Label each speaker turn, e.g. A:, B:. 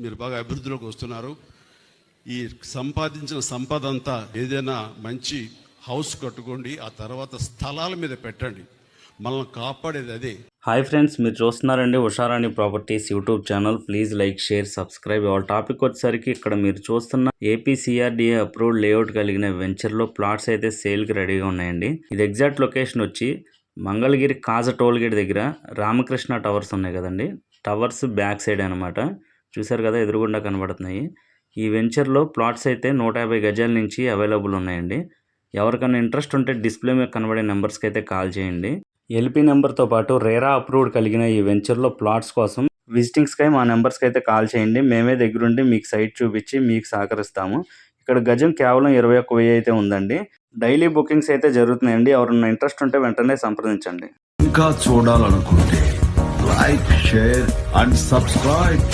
A: మీరు బాగా అభివృద్ధిలోకి వస్తున్నారు. ఈ సంపాదించిన సంపద అంతా ఏదైనా మంచి హౌస్ కట్టుకోండి ఆ తర్వాత స్థలాల మీద పెట్టండి. మనల్ని కాపాడేది అదే.
B: హాయ్ ఫ్రెండ్స్ మీరు చూస్తున్నారండి Usharani properties YouTube channel. Please like share subscribe వాళ్ళ టాపిక్ వచ్చేసరికి ఇక్కడ మీరు చూస్తున్న ఏపీసీఆర్డీఏ అప్రూవ్డ్ లేఅవుట్ కలిగిన వెంచర్లో ప్లాట్స్ అయితే సేల్కి రెడీగా ఉన్నాయండి. ఇది ఎగ్జాక్ట్ లొకేషన్ వచ్చి మంగళగిరి కాజ టోల్ గేట్ దగ్గర రామకృష్ణ టవర్స్ ఉన్నాయి కదండి. టవర్స్ బ్యాక్ సైడ్ అనమాట. చూసారు కదా ఎదురుగుండా కనబడుతున్నాయి. ఈ వెంచర్లో ప్లాట్స్ అయితే నూట యాభై గజాల నుంచి అవైలబుల్ ఉన్నాయండి. ఎవరికైనా ఇంట్రెస్ట్ ఉంటే డిస్ప్లే మీద కనబడే నెంబర్స్కి అయితే కాల్ చేయండి. ఎల్పీ నెంబర్తో పాటు రేరా అప్రూవ్డ్ కలిగిన ఈ వెంచర్లో ప్లాట్స్ కోసం విజిటింగ్స్కై మా నెంబర్స్కి అయితే కాల్ చేయండి. మేమే దగ్గరుండి మీకు సైట్ చూపించి మీకు సహకరిస్తాము. ఇక్కడ గజం కేవలం ఇరవై ఒక్క వెయ్యి అయితే ఉందండి. డైలీ బుకింగ్స్ అయితే జరుగుతున్నాయండి. ఎవరైనా ఇంట్రెస్ట్ ఉంటే వెంటనే సంప్రదించండి.
C: ఇంకా చూడాలనుకుంటే లైక్ షేర్ అండ్ సబ్స్క్రైబ్